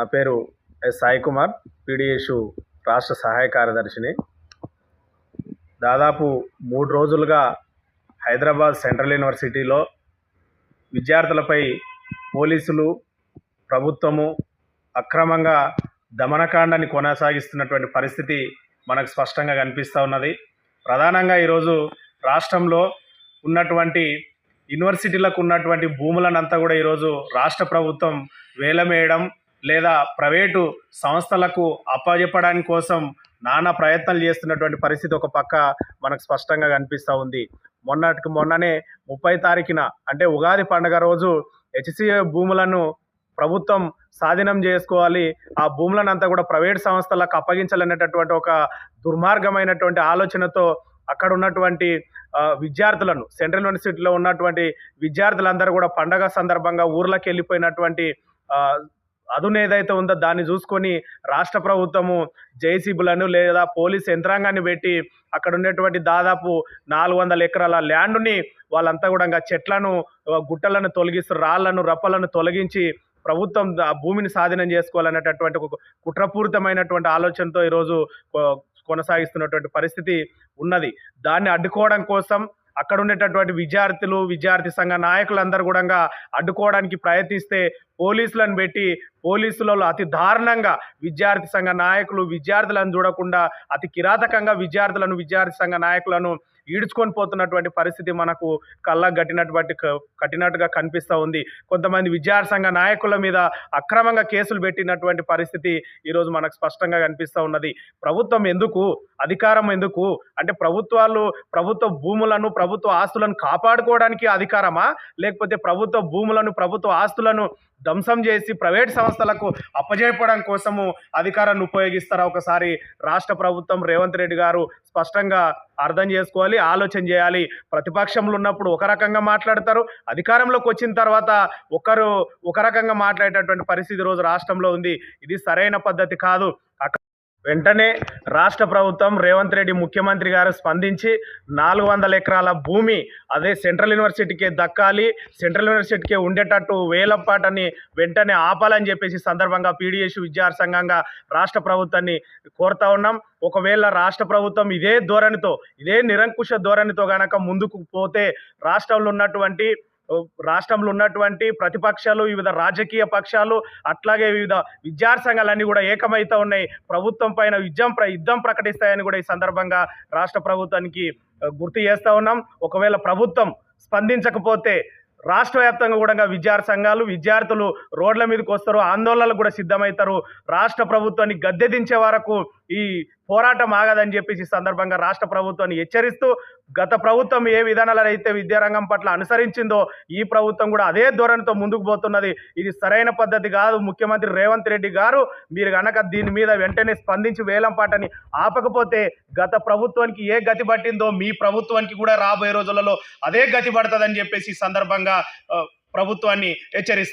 నా పేరు yes Sai Kumar PDS రాష్ట్ర సహాయ కార్యదర్శిని. దాదాపు మూడు రోజులుగా హైదరాబాద్ సెంట్రల్ యూనివర్సిటీలో విద్యార్థులపై పోలీసులు ప్రభుత్వము అక్రమంగా దమనకాండాన్ని కొనసాగిస్తున్నటువంటి పరిస్థితి మనకు స్పష్టంగా కనిపిస్తూ ఉన్నది. ప్రధానంగా ఈరోజు రాష్ట్రంలో ఉన్నటువంటి యూనివర్సిటీలకు ఉన్నటువంటి భూములనంతా కూడా ఈరోజు రాష్ట్ర ప్రభుత్వం వేలమేయడం లేదా ప్రైవేటు సంస్థలకు అప్పజెప్పడానికి కోసం నానా ప్రయత్నాలు చేస్తున్నటువంటి పరిస్థితి ఒక పక్క మనకు స్పష్టంగా కనిపిస్తూ ఉంది. మొన్నటికి మొన్ననే ముప్పై తారీఖున అంటే ఉగాది పండుగ రోజు హెచ్సిఏ భూములను ప్రభుత్వం స్వాధీనం చేసుకోవాలి. ఆ భూములను అంతా కూడా ప్రైవేట్ సంస్థలకు అప్పగించాలనేటటువంటి ఒక దుర్మార్గమైనటువంటి ఆలోచనతో అక్కడ ఉన్నటువంటి విద్యార్థులను సెంట్రల్ యూనివర్సిటీలో ఉన్నటువంటి విద్యార్థులందరూ కూడా పండగ సందర్భంగా ఊర్లకు వెళ్ళిపోయినటువంటి అదును ఏదైతే ఉందో దాన్ని చూసుకొని రాష్ట్ర ప్రభుత్వము జేసీబులను లేదా పోలీస్ యంత్రాంగాన్ని పెట్టి అక్కడ ఉన్నటువంటి దాదాపు నాలుగు వందల ఎకరాల ల్యాండ్ని వాళ్ళంతా కూడా చెట్లను గుట్టలను తొలగిస్తూ రాళ్ళను రప్పలను తొలగించి ప్రభుత్వం ఆ భూమిని స్వాధీనం చేసుకోవాలనేటటువంటి ఒక కుట్రపూరితమైనటువంటి ఆలోచనతో ఈరోజు కొ- కొనసాగిస్తున్నటువంటి పరిస్థితి ఉన్నది. దాన్ని అడ్డుకోవడం కోసం అక్కడ ఉండేటటువంటి విద్యార్థులు విద్యార్థి సంఘ నాయకులందరూ కూడా అడ్డుకోవడానికి ప్రయత్నిస్తే పోలీసులను పెట్టి పోలీసులలో అతి దారుణంగా విద్యార్థి సంఘ నాయకులు విద్యార్థులను చూడకుండా అతి కిరాతకంగా విద్యార్థులను విద్యార్థి సంఘ నాయకులను ఈడ్చుకొని పోతున్నటువంటి పరిస్థితి మనకు కళ్ళకు కట్టినటువంటి క- కట్టినట్టుగా కనిపిస్తూ ఉంది. కొంతమంది విద్యార్థి సంఘ నాయకుల మీద అక్రమంగా కేసులు పెట్టినటువంటి పరిస్థితి ఈరోజు మనకు స్పష్టంగా కనిపిస్తూ ఉన్నది. ప్రభుత్వం ఎందుకు అధికారం ఎందుకు? అంటే ప్రభుత్వాలు ప్రభుత్వ భూములను ప్రభుత్వ ఆస్తులను కాపాడుకోవడానికి అధికారమా? లేకపోతే ప్రభుత్వ భూములను ప్రభుత్వ ఆస్తులను ధ్వంసం చేసి ప్రైవేట్ సంస్థలకు అప్పజెప్పడం కోసము అధికారాన్ని ఉపయోగిస్తారా? ఒకసారి రాష్ట్ర ప్రభుత్వం రేవంత్ రెడ్డి గారు స్పష్టంగా అర్థం చేసుకోవాలి ఆలోచన చేయాలి. ప్రతిపక్షంలో ఉన్నప్పుడు ఒక రకంగా మాట్లాడతారు అధికారంలోకి వచ్చిన తర్వాత ఒకరు ఒక రకంగా మాట్లాడేటటువంటి పరిస్థితి రోజు రాష్ట్రంలో ఉంది. ఇది సరైన పద్ధతి కాదు. వెంటనే రాష్ట్ర ప్రభుత్వం రేవంత్ రెడ్డి ముఖ్యమంత్రి గారు స్పందించి నాలుగు వందల ఎకరాల భూమి అదే సెంట్రల్ యూనివర్సిటీకి దక్కాలి సెంట్రల్ యూనివర్సిటీకి ఉండేటట్టు వేలంపాటని వెంటనే ఆపాలని చెప్పేసి సందర్భంగా పీడిఎస్ విద్యార్థి సంఘంగా రాష్ట్ర ప్రభుత్వాన్ని కోరుతా ఉన్నాం. ఒకవేళ రాష్ట్ర ప్రభుత్వం ఇదే ధోరణితో ఇదే నిరంకుశ ధోరణితో గనక ముందుకు పోతే రాష్ట్రంలో ఉన్నటువంటి రాష్ట్రంలో ఉన్నటువంటి ప్రతిపక్షాలు వివిధ రాజకీయ పక్షాలు అట్లాగే వివిధ విద్యార్థి సంఘాలన్నీ కూడా ఏకమైతే ఉన్నాయి. ప్రభుత్వం పైన యుద్ధం ప్ర యుద్ధం ప్రకటిస్తాయని కూడా ఈ సందర్భంగా రాష్ట్ర ప్రభుత్వానికి గుర్తు చేస్తూ ఉన్నాం. ఒకవేళ ప్రభుత్వం స్పందించకపోతే రాష్ట్ర వ్యాప్తంగా కూడా విద్యార్థి సంఘాలు విద్యార్థులు రోడ్ల మీదకి వస్తారు ఆందోళనలు కూడా సిద్ధమవుతారు. రాష్ట్ర ప్రభుత్వాన్ని గద్దె దించే వరకు ఈ పోరాటం ఆగదని చెప్పేసి సందర్భంగా రాష్ట్ర ప్రభుత్వాన్ని హెచ్చరిస్తూ గత ప్రభుత్వం ఏ విధానాలు అయితే విద్యారంగం పట్ల అనుసరించిందో ఈ ప్రభుత్వం కూడా అదే ధోరణితో ముందుకు పోతున్నది. ఇది సరైన పద్ధతి కాదు. ముఖ్యమంత్రి రేవంత్ రెడ్డి గారు మీరు కనుక దీని మీద వెంటనే స్పందించి వేలం పాటని ఆపకపోతే గత ప్రభుత్వానికి ఏ గతి పట్టిందో మీ ప్రభుత్వానికి కూడా రాబోయే రోజులలో అదే గతి పడుతుందని చెప్పేసి సందర్భంగా ప్రభుత్వాన్ని హెచ్చరిస్తారు